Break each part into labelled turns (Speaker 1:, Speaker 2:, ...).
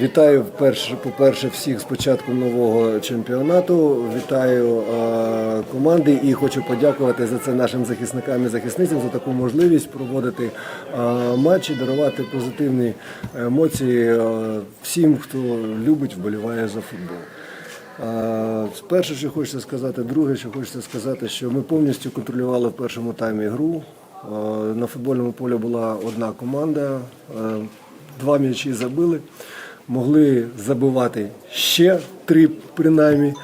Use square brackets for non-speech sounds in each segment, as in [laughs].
Speaker 1: Вітаю по-перше, всіх з початком нового чемпіонату. Вітаю е, команди і хочу подякувати за це нашим захисникам і захисницям за таку можливість проводити е, матчі, дарувати позитивні емоції е, всім, хто любить, вболіває за футбол. Перше, що хочеться сказати, друге, що хочеться сказати, що ми повністю контролювали в першому таймі гру. На футбольному полі була одна команда, два м'ячі забили, могли забивати ще три принаймні.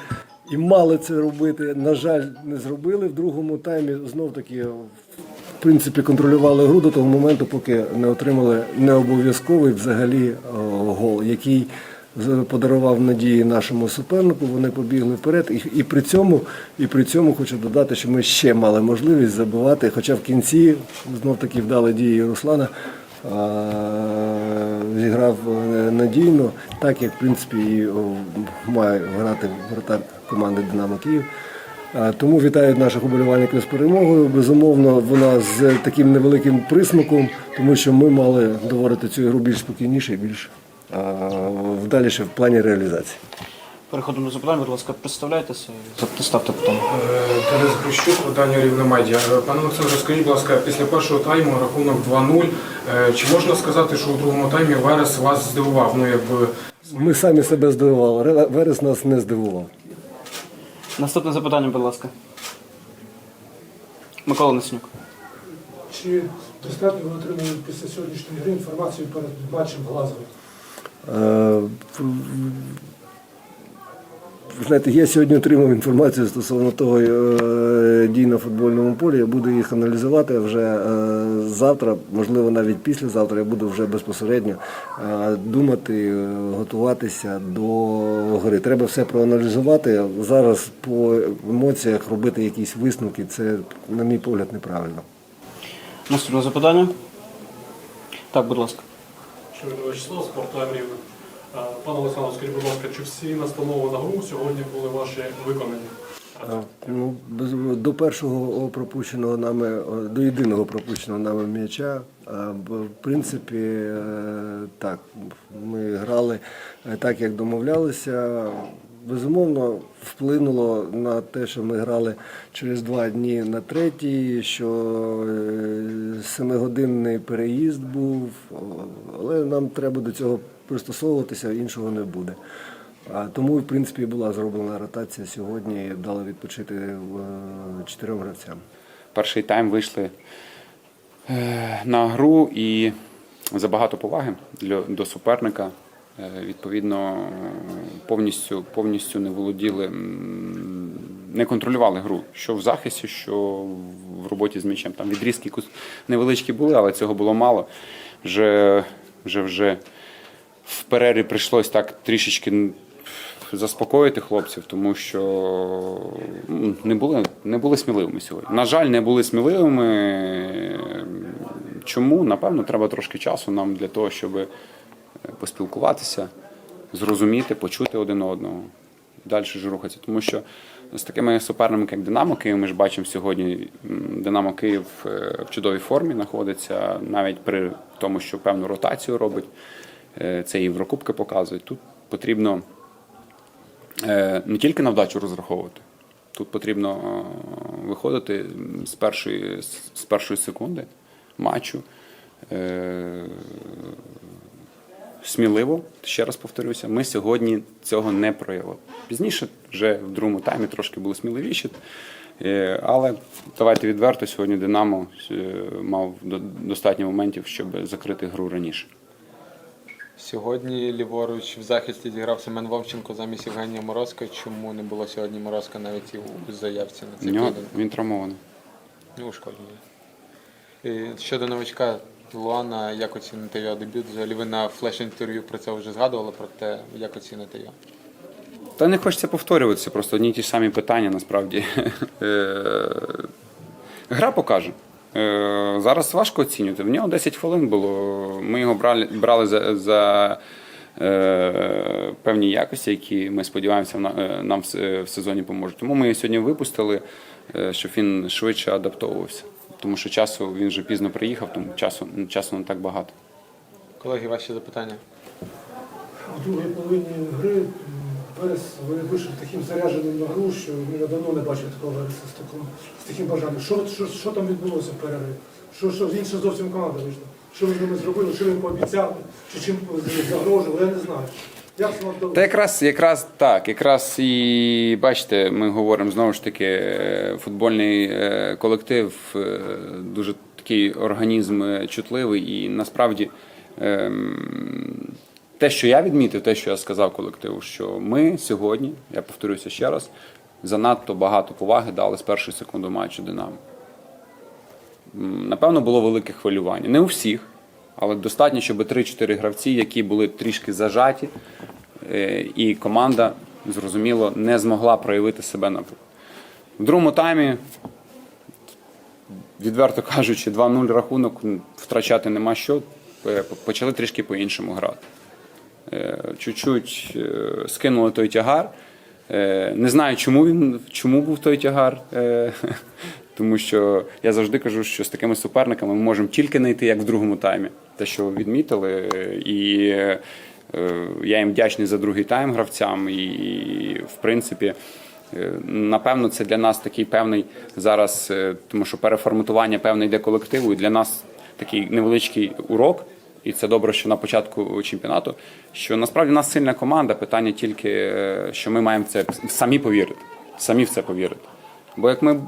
Speaker 1: І мали це робити. На жаль, не зробили. В другому таймі знов таки в принципі контролювали гру до того моменту, поки не отримали необов'язковий взагалі е, гол, який подарував надії нашому супернику. Вони побігли вперед. І, і при цьому, і при цьому хочу додати, що ми ще мали можливість забивати. Хоча в кінці знов таки вдали дії Руслана. а, Зіграв е, надійно, так як в принципі і має грати вратар команди Динамо Київ. Тому вітаю наших уболівальників з перемогою. Безумовно, вона з таким невеликим присмаком, тому що ми мали доводити цю ігру більш спокійніше і більш вдаліше в плані реалізації.
Speaker 2: Переходимо до запитань, будь ласка, представляйтеся і ставте питання.
Speaker 3: Е, Тарас Грищук, видання Рівне Е, Пане Олександре, скажіть, будь ласка, після першого тайму рахунок 2-0. Е, Чи можна сказати, що у другому таймі Верес вас здивував? Ну, якби
Speaker 1: Ми самі себе здивували. Верес нас не здивував.
Speaker 2: Наступне запитання, будь ласка. Микола Неснюк.
Speaker 4: Чи достатньо ви отримали після сьогоднішньої гри інформацію перед матчем Глазго?
Speaker 1: Знаєте, я сьогодні отримав інформацію стосовно того е, дій на футбольному полі. Я буду їх аналізувати вже е, завтра, можливо, навіть післязавтра. Я буду вже безпосередньо е, думати, готуватися до гри. Треба все проаналізувати. Зараз по емоціях робити якісь висновки. Це, на мій погляд, неправильно.
Speaker 2: Наступне запитання. Так, будь ласка.
Speaker 5: Спортлайв Рівне. Е, Пане Олександре, скажіть, будь ласка, чи всі настанови на гру сьогодні були ваші виконані?
Speaker 1: Ну, до першого пропущеного нами, до єдиного пропущеного нами м'яча, в принципі, е, так, ми грали е, так, як домовлялися. Безумовно, вплинуло на те, що ми грали через два дні на третій, що е, семигодинний переїзд був, але нам треба до цього пристосовуватися, іншого не буде. Тому, в принципі, була зроблена ротація сьогодні і дали відпочити е, чотирьом гравцям.
Speaker 6: перший тайм вийшли е, на гру і забагато поваги до суперника. Е, Відповідно, повністю, повністю не володіли, не контролювали гру, що в захисті, що в роботі з м'ячем. Там відрізки невеличкі були, але цього було мало. Вже, вже, вже в перерві прийшлось так трішечки заспокоїти хлопців, тому що не були, не були сміливими сьогодні. На жаль, не були сміливими. Чому? Напевно, треба трошки часу нам для того, щоб поспілкуватися, зрозуміти, почути один одного, далі ж рухатися. Тому що з такими суперниками, як Динамо Київ, ми ж бачимо сьогодні, Динамо Київ е, в чудовій формі знаходиться, навіть при тому, що певну ротацію робить. Е, Це і Єврокубки показують. Тут потрібно е, не тільки на вдачу розраховувати. Тут потрібно виходити з першої, з першої секунди матчу. Сміливо, ще раз повторюся, ми сьогодні цього не проявили. Пізніше, вже в другому таймі трошки були сміливіші. Е, Але давайте відверто, сьогодні Динамо е, мав достатньо моментів, щоб закрити гру раніше.
Speaker 7: Сьогодні ліворуч в захисті зіграв Семен Вовченко замість Євгенія Морозка. Чому не було сьогодні Морозка навіть у заявці на цей
Speaker 6: нього він травмований.
Speaker 7: Ну, ушкоджений. Щодо новачка Луана, як оціните його дебют? Взагалі ви на флеш-інтерв'ю про це вже згадували, про те, як оціните його?
Speaker 6: Та не хочеться повторюватися, просто одні ті самі питання насправді. Е, Гра покаже. Е, Зараз важко оцінювати. В нього 10 хвилин було. Ми його брали, брали за, за е, певні якості, які ми сподіваємося е, нам в сезоні поможуть. Тому ми його сьогодні випустили, щоб він швидше адаптовувався. Тому що часу він вже пізно приїхав, тому часу, часу не так багато.
Speaker 7: Колеги, ваші запитання?
Speaker 4: в другій половині гри м, Верес вийшов таким зарядженим на гру, що ну, я давно не бачив такого Вереса з таким, з таким бажанням. Що, що, що там відбулося в перерві? Що, що інша зовсім команда вийшла? Що ви з ними зробили, що ви їм пообіцяли, чи чим загрожували, я не знаю.
Speaker 6: Та якраз, якраз так, якраз і бачите, ми говоримо знову ж таки, е, футбольний е, колектив е, дуже такий організм чутливий, і насправді ем, те, що я відмітив, те, що я сказав колективу, що ми сьогодні, я повторюся ще раз, занадто багато поваги дали з першої секунди матчу Динамо. Напевно, було велике хвилювання. Не у всіх, але достатньо, щоб 3-4 гравці, які були трішки зажаті, е, і команда, зрозуміло, не змогла проявити себе на. В другому таймі, відверто кажучи, 2-0 рахунок втрачати нема що. Е, Почали трішки по-іншому грати. Е, Чуть-чуть скинули той тягар. Не знаю, чому він чому був той тягар. [laughs] Тому що я завжди кажу, що з такими суперниками ми можемо тільки знайти, як в другому таймі. Те, що відмітили, і е, я їм вдячний за другий тайм гравцям. І, в принципі, е, напевно, це для нас такий певний зараз, е, тому що переформатування певне йде колективу, і для нас такий невеличкий урок. І це добре, що на початку чемпіонату, що насправді в нас сильна команда. Питання тільки, е, що ми маємо в це самі повірити, самі в це повірити. Бо як ми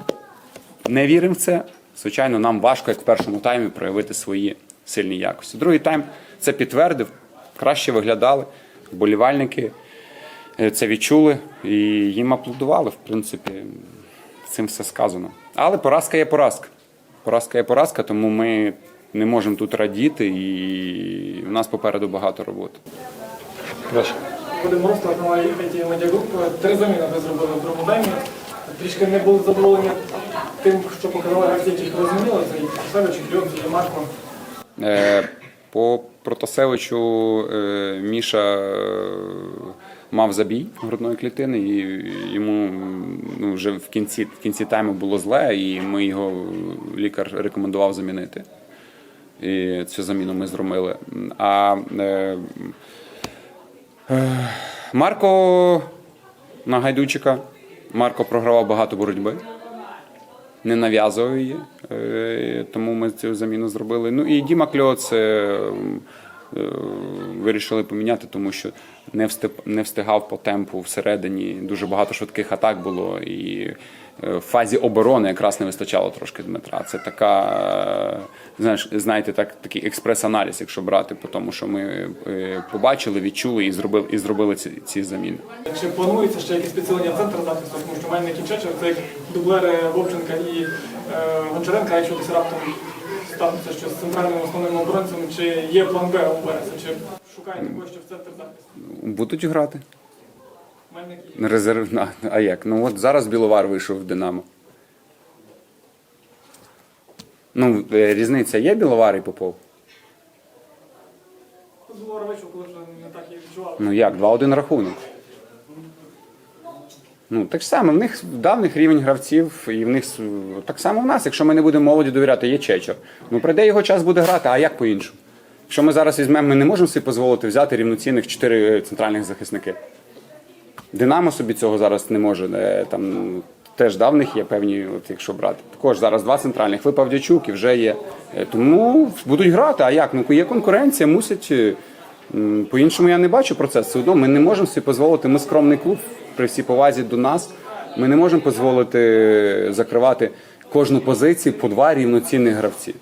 Speaker 6: не віримо в це, звичайно, нам важко, як в першому таймі, проявити свої сильні якості. Другий тайм це підтвердив, краще виглядали. Вболівальники е, це відчули і їм аплодували. В принципі, цим все сказано. Але поразка є поразка. Поразка є поразка, тому ми не можемо тут радіти, і в нас попереду багато роботи.
Speaker 7: Прошу.
Speaker 8: IT Media Group. Три заміни ви зробили в другому таймі. Трішки не були задоволені тим, що показали гравці, яких і Косевич, і Кльон, і Марко.
Speaker 6: Е, По Протасевичу е, Міша е, мав забій грудної клітини, і йому ну, вже в кінці, в кінці тайму було зле, і ми його лікар рекомендував замінити. І цю заміну ми зробили. А е, е, Марко на Гайдучика. Марко програвав багато боротьби не нав'язував її, е, тому ми цю заміну зробили. Ну і Діма Кльо це е, вирішили поміняти, тому що не встиг, не встигав по темпу всередині. Дуже багато швидких атак було, і в фазі оборони якраз не вистачало трошки Дмитра. Це така, е, знаєш, знаєте, так, такий експрес-аналіз, якщо брати по тому, що ми е, побачили, відчули і зробили, і зробили ці, ці заміни.
Speaker 8: Чи планується ще якесь підсилення центру захисту, тому що Мельник і це як дублери Вовченка і е, Гончаренка, якщо десь раптом станеться щось з центральним основним оборонцем, чи є план Б у Вереса, чи шукаєте когось в центр захисту?
Speaker 6: Будуть грати.
Speaker 8: І
Speaker 6: А як? Ну от зараз Біловар вийшов в Динамо. Ну, е, різниця є Біловар і Попов?
Speaker 8: Було речі, коли вже не так її відчували.
Speaker 6: Ну як, 2-1 рахунок. Ну, так само, в них давних рівень гравців, і в них так само в нас, якщо ми не будемо молоді довіряти, є Чечер. Ну, прийде його час буде грати, а як по-іншому? Якщо ми зараз візьмемо, ми не можемо собі дозволити взяти рівноцінних чотири центральних захисники. Динамо собі цього зараз не може. е, Там теж да, в них є певні, от якщо брати. Також зараз два центральних випав Дячук і вже є. Е, Тому будуть грати. А як? Ну є конкуренція, мусять. е, По-іншому я не бачу процес. Все одно ми не можемо собі дозволити. Ми скромний клуб при всій повазі до нас. Ми не можемо дозволити закривати кожну позицію по два рівноцінних гравці.